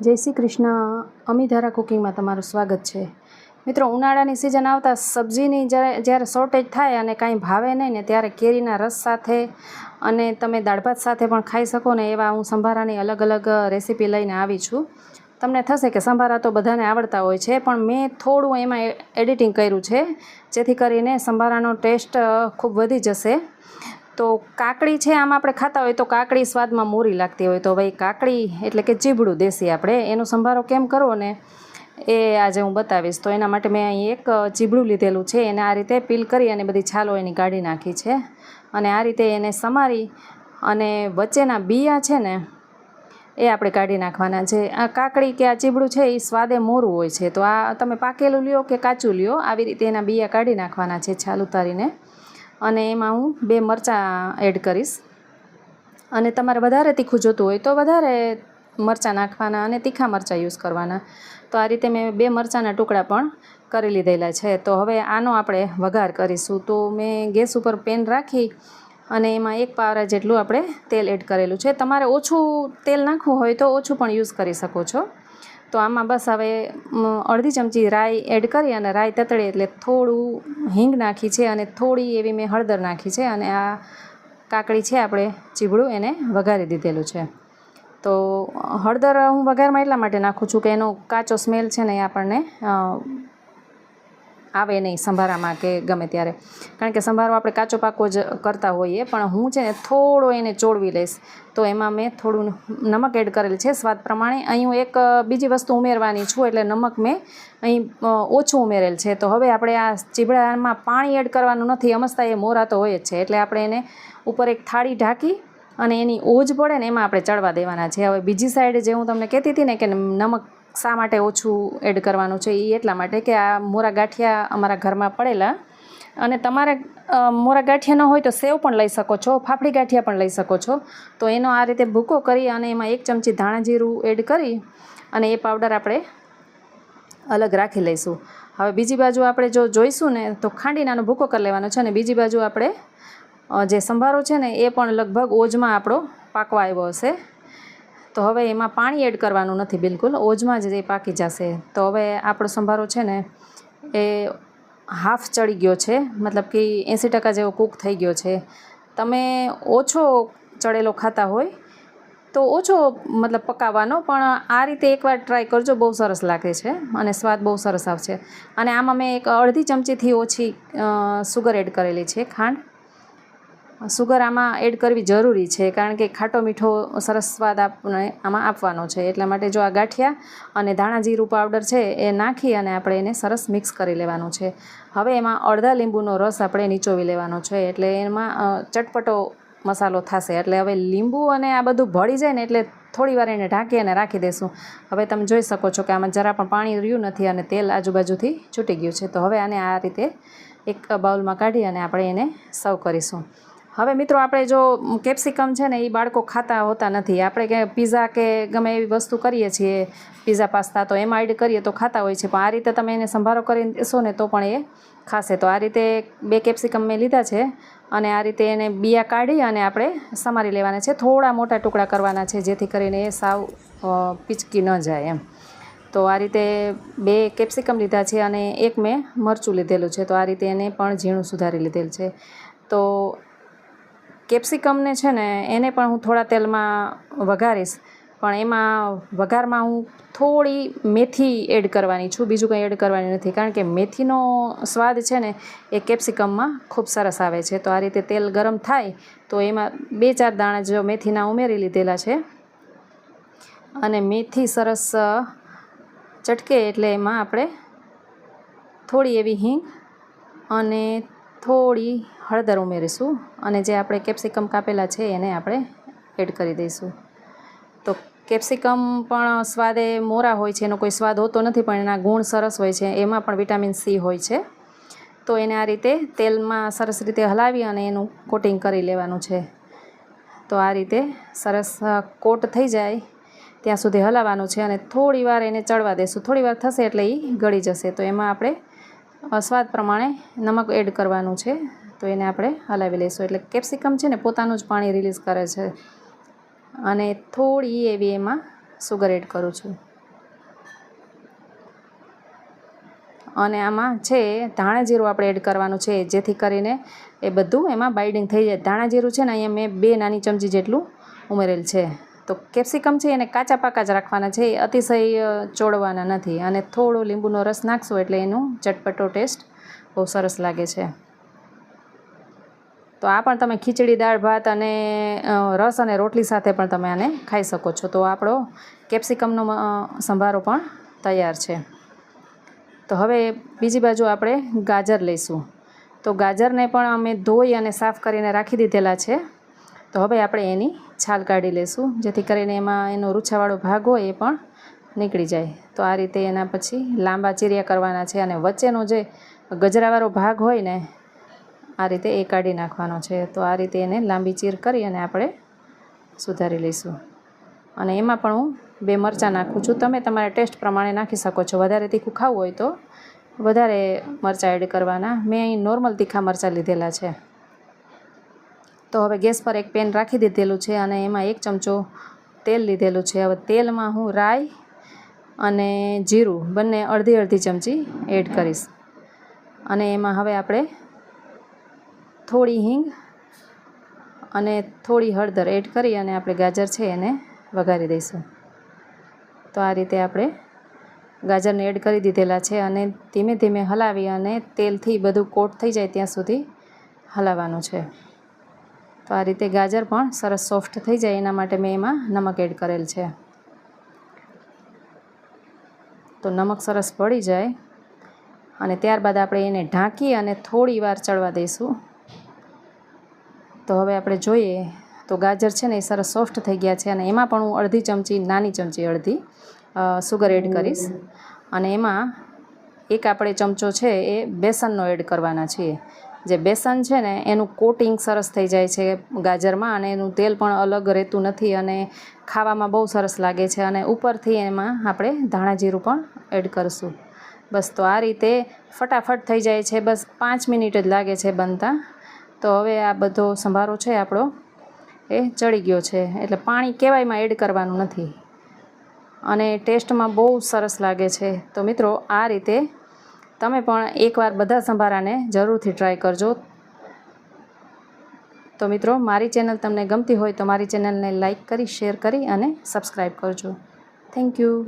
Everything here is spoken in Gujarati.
જય શ્રી કૃષ્ણ. અમીધારા કુકિંગમાં તમારું સ્વાગત છે. મિત્રો, ઉનાળાની સિઝન આવતા સબ્જીની જ્યારે જ્યારે શોર્ટેજ થાય અને કાંઈ ભાવે નહીં ને ત્યારે કેરીના રસ સાથે અને તમે દાળ ભાત સાથે પણ ખાઈ શકો ને એવા હું સંભારાની અલગ અલગ રેસીપી લઈને આવી છું. તમને થશે કે સંભારા તો બધાને આવડતા હોય છે, પણ મેં થોડું એમાં એડિટિંગ કર્યું છે, જેથી કરીને સંભારાનો ટેસ્ટ ખૂબ વધી જશે. તો કાકડી છે આમ આપણે ખાતા હોય તો કાકડી સ્વાદમાં મોરી લાગતી હોય. તો ભાઈ કાકડી એટલે કે ચીબડું દેશી આપણે. એનો સંભારો કેમ કરવો ને? એ આજે હું બતાવીશ. તો એના માટે મેં અહીં એક ચીબડું લીધેલું છે. એને આ રીતે પીલ કરી અને બધી છાલો એની કાઢી નાખી છે. અને આ રીતે એને સમારી અને વચ્ચેના બિયા છે ને, એ આપણે કાઢી નાખવાના છે. આ કાકડી કે આ ચીબડું છે એ સ્વાદે મોરું હોય છે. તો આ તમે પાકેલું લ્યો કે કાચું લ્યો. આવી રીતે એના બિયા કાઢી નાખવાના છે છાલ ઉતારીને. અને એમાં હું બે મરચાં એડ કરીશ. અને તમારે વધારે તીખું જોતું હોય તો વધારે મરચાં નાખવાના અને તીખા મરચાં યુઝ કરવાના. તો આ રીતે મેં બે મરચાંના ટુકડા પણ કરી લીધેલા છે. તો હવે આનો આપણે વઘાર કરીશું. તો મેં ગેસ ઉપર પેન રાખી અને એમાં એક પાવરા જેટલું આપણે તેલ એડ કરેલું છે. તમારે ઓછું તેલ નાખવું હોય તો ઓછું પણ યુઝ કરી શકો છો. તો આમાં બસ હવે અડધી ચમચી રાઈ એડ કરી અને રાઈ તતડે એટલે થોડું હિંગ નાખી છે અને થોડી એવી મેં હળદર નાખી છે અને આ કાકડી છે આપણે ચીબડું એને વઘારી દીધેલું છે. તો હળદર હું વઘારમાં એટલા માટે નાખું છું કે એનો કાચો સ્મેલ છે ને એ આપણને આવે નહીં સંભારામાં કે ગમે ત્યારે. કારણ કે સંભારો આપણે કાચો પાકો જ કરતા હોઈએ, પણ હું છે ને થોડો એને ચોળવી લઈશ. તો એમાં મેં થોડું નમક એડ કરેલ છે સ્વાદ પ્રમાણે. અહીં હું એક બીજી વસ્તુ ઉમેરવાની છું એટલે નમક મેં અહીં ઓછું ઉમેરેલ છે. તો હવે આપણે આ ચીબડામાં પાણી એડ કરવાનું નથી. અમસ્તા એ મોરા તો હોય જ છે. એટલે આપણે એને ઉપર એક થાળી ઢાંકી અને એની ઓજ પડે ને એમાં આપણે ચડવા દેવાના છે. હવે બીજી સાઈડ જે હું તમને કહેતી હતી ને કે નમક શા માટે ઓછું એડ કરવાનું છે એ એટલા માટે કે આ મોરા ગાંઠિયા અમારા ઘરમાં પડેલા અને તમારે મોરા ગાંઠિયા ન હોય તો સેવ પણ લઈ શકો છો, ફાફડી ગાંઠિયા પણ લઈ શકો છો. તો એનો આ રીતે ભૂકો કરી અને એમાં એક ચમચી ધાણા જીરું એડ કરી અને એ પાવડર આપણે અલગ રાખી લઈશું. હવે બીજી બાજુ આપણે જો જોઈશું ને તો ખાંડીનાનો ભૂકો કરી લેવાનો છે અને બીજી બાજુ આપણે જે સંભારો છે ને એ પણ લગભગ ઓજમાં આપણો પાકવા આવ્યો હશે. તો હવે એમાં પાણી એડ કરવાનું નથી બિલકુલ. ઓજમાં જ એ પાકી જશે. તો હવે આપણો સંભારો છે ને, એ હાફ ચડી ગયો છે. મતલબ કે એંસી ટકા જેવો કૂક થઈ ગયો છે. તમે ઓછો ચડેલો ખાતા હોય તો ઓછો મતલબ પકાવવાનો, પણ આ રીતે એકવાર ટ્રાય કરજો, બહુ સરસ લાગે છે અને સ્વાદ બહુ સરસ આવશે. અને આમાં મેં એક અડધી ચમચીથી ઓછી સુગર એડ કરેલી છે ખાંડ. સુગર આમાં એડ કરવી જરૂરી છે, કારણ કે ખાટો મીઠો સરસ સ્વાદ આપણે આમાં આપવાનો છે. એટલા માટે જો આ ગાંઠિયા અને ધાણા જીરું પાવડર છે, એ નાખી અને આપણે એને સરસ મિક્સ કરી લેવાનું છે. હવે એમાં અડધા લીંબુનો રસ આપણે નીચોવી લેવાનો છે, એટલે એમાં ચટપટો મસાલો થશે. એટલે હવે લીંબુ અને આ બધું ભળી જાય ને એટલે થોડી વાર એને ઢાંકી અને રાખી દઈશું હવે તમે જોઈ શકો છો કે આમાં જરા પણ પાણી રહ્યું નથી અને તેલ આજુબાજુથી છૂટી ગયું છે. તો હવે આને આ રીતે એક બાઉલમાં કાઢી અને આપણે એને સર્વ કરીશું. હવે મિત્રો, આપણે જો કેપ્સિકમ છે ને, એ બાળકો ખાતા હોતા નથી. આપણે કે પીઝા કે ગમે એવી વસ્તુ કરીએ છીએ પીઝા પાસ્તા તો એમાં એડ કરીએ તો ખાતા હોય છે. પણ આ રીતે તમે એને સંભારો કરીને દેશો ને, તો પણ એ ખાશે. તો આ રીતે બે કેપ્સિકમ મેં લીધા છે અને આ રીતે એને બિયા કાઢી અને આપણે સમારી લેવાના છે. થોડા મોટા ટુકડા કરવાના છે, જેથી કરીને એ સાવ પિચકી ન જાય એમ. તો આ રીતે બે કેપ્સિકમ લીધા છે અને એક મેં મરચું લીધેલું છે. તો આ રીતે એને પણ ઝીણું સુધારી લીધેલ છે. તો કેપ્સિકમને છે ને, એને પણ હું થોડા તેલમાં વઘારીશ. પણ એમાં વઘારમાં હું થોડી મેથી એડ કરવાની છું. બીજું કંઈ એડ કરવાની નથી. કારણ કે મેથીનો સ્વાદ છે ને, એ કેપ્સિકમમાં ખૂબ સરસ આવે છે. તો આ રીતે તેલ ગરમ થાય, તો એમાં બે ચાર દાણા જો મેથીના ઉમેરી લીધેલા છે. અને મેથી સરસ ચટકે એટલે એમાં આપણે થોડી એવી હિંગ અને થોડી હળદર ઉમેરીશું અને જે આપણે કેપ્સિકમ કાપેલા છે એને આપણે એડ કરી દઈશું. તો કેપ્સિકમ પણ સ્વાદે મોરા હોય છે, એનો કોઈ સ્વાદ હોતો નથી, પણ એના ગુણ સરસ હોય છે, એમાં પણ વિટામિન સી હોય છે. તો એને આ રીતે તેલમાં સરસ રીતે હલાવી અને એનું કોટિંગ કરી લેવાનું છે. તો આ રીતે સરસ કોટ થઈ જાય ત્યાં સુધી હલાવવાનું છે અને થોડી વાર એને ચડવા દેશું. થોડી વાર થશે એટલે એ ગળી જશે. તો એમાં આપણે સ્વાદ પ્રમાણે નમક એડ કરવાનું છે. તો એને આપણે હલાવી લઈશું. એટલે કેપ્સિકમ છે ને પોતાનું જ પાણી રિલીઝ કરે છે. અને થોડી એવી એમાં સુગર એડ કરું છું. અને આમાં છે, ધાણા જીરું આપણે એડ કરવાનું છે, જેથી કરીને એ બધું એમાં બાઇડિંગ થઈ જાય. ધાણા જીરું છે ને અહીંયા મેં બે નાની ચમચી જેટલું ઉમેરેલ છે. તો કેપ્સિકમ છે એને કાચા પાકા જ રાખવાના છે, એ અતિશય ચોળવાના નથી. અને થોડો લીંબુનો રસ નાખશો એટલે એનું ચટપટો ટેસ્ટ બહુ સરસ લાગે છે. તો આ પણ તમે ખીચડી, દાળ, ભાત અને રસ અને રોટલી સાથે પણ તમે આને ખાઈ શકો છો. તો આપણો કેપ્સિકમનો સંભારો પણ તૈયાર છે. તો હવે બીજી બાજુ આપણે ગાજર લઈશું. તો ગાજરને પણ અમે ધોઈ અને સાફ કરીને રાખી દીધેલા છે. તો હવે આપણે એની છાલ કાઢી લઈશું, જેથી કરીને એમાં એનો રૂછાવાળો ભાગ હોય એ પણ નીકળી જાય. તો આ રીતે એના પછી લાંબા ચીરિયા કરવાના છે અને વચ્ચેનો જે ગજરાવાળો ભાગ હોય ને આ રીતે એ કાઢી નાખવાનો છે. તો આ રીતે એને લાંબી ચીર કરી અને આપણે સુધારી લઈશું. અને એમાં પણ હું બે મરચાં નાખું છું. તમે તમારા ટેસ્ટ પ્રમાણે નાખી શકો છો. વધારે તીખું ખાવું હોય તો વધારે મરચાં એડ કરવાના. મેં અહીં નોર્મલ તીખા મરચાં લીધેલા છે. તો હવે ગેસ પર એક પેન રાખી દીધેલું છે અને એમાં એક ચમચો તેલ લીધેલું છે. હવે તેલમાં હું રાઈ અને જીરું બંને અડધી અડધી ચમચી એડ કરીશ. અને એમાં હવે આપણે થોડી હિંગ અને થોડી હળદર એડ કરી અને આપણે ગાજર છે એને વઘારી દઈશું. તો આ રીતે આપણે ગાજરને એડ કરી દીધેલા છે અને ધીમે ધીમે હલાવી અને તેલથી બધું કોટ થઈ જાય ત્યાં સુધી હલાવવાનું છે. તો આ રીતે ગાજર પણ સરસ સોફ્ટ થઈ જાય એના માટે મેં એમાં નમક એડ કરેલ છે. તો નમક સરસ પડી જાય અને ત્યારબાદ આપણે એને ઢાંકી અને થોડી વાર ચડવા દઈશું. તો હવે આપણે જોઈએ. તો ગાજર છે ને એ સરસ સોફ્ટ થઈ ગયા છે અને એમાં પણ હું અડધી ચમચી, નાની ચમચી અડધી સુગર એડ કરીશ. અને એમાં એક આપણે ચમચો છે એ બેસનનો એડ કરવાના છીએ. જે બેસન છે ને એનું કોટિંગ સરસ થઈ જાય છે ગાજરમાં અને એનું તેલ પણ અલગ રહેતું નથી અને ખાવામાં બહુ સરસ લાગે છે અને ઉપરથી એમાં આપણે ધાણા જીરું પણ એડ કરીશું. બસ તો આ રીતે ફટાફટ થઈ જાય છે. બસ પાંચ મિનિટ જ લાગે છે બનતા. તો હવે આ બધો સંભારો છે આપણો. એ ચડી ગયો છે. એટલે પાણી કહેવાયમાં એડ કરવાનું નથી. અને ટેસ્ટમાં બહુ સરસ લાગે છે. તો મિત્રો, આ રીતે તમે પણ એકવાર બધા સંભારાને જરૂરથી ટ્રાય કરજો. તો મિત્રો, મારી ચેનલ તમને ગમતી હોય તો મારી ચેનલને લાઈક કરી શેર કરી અને સબસ્ક્રાઈબ કરજો. Thank you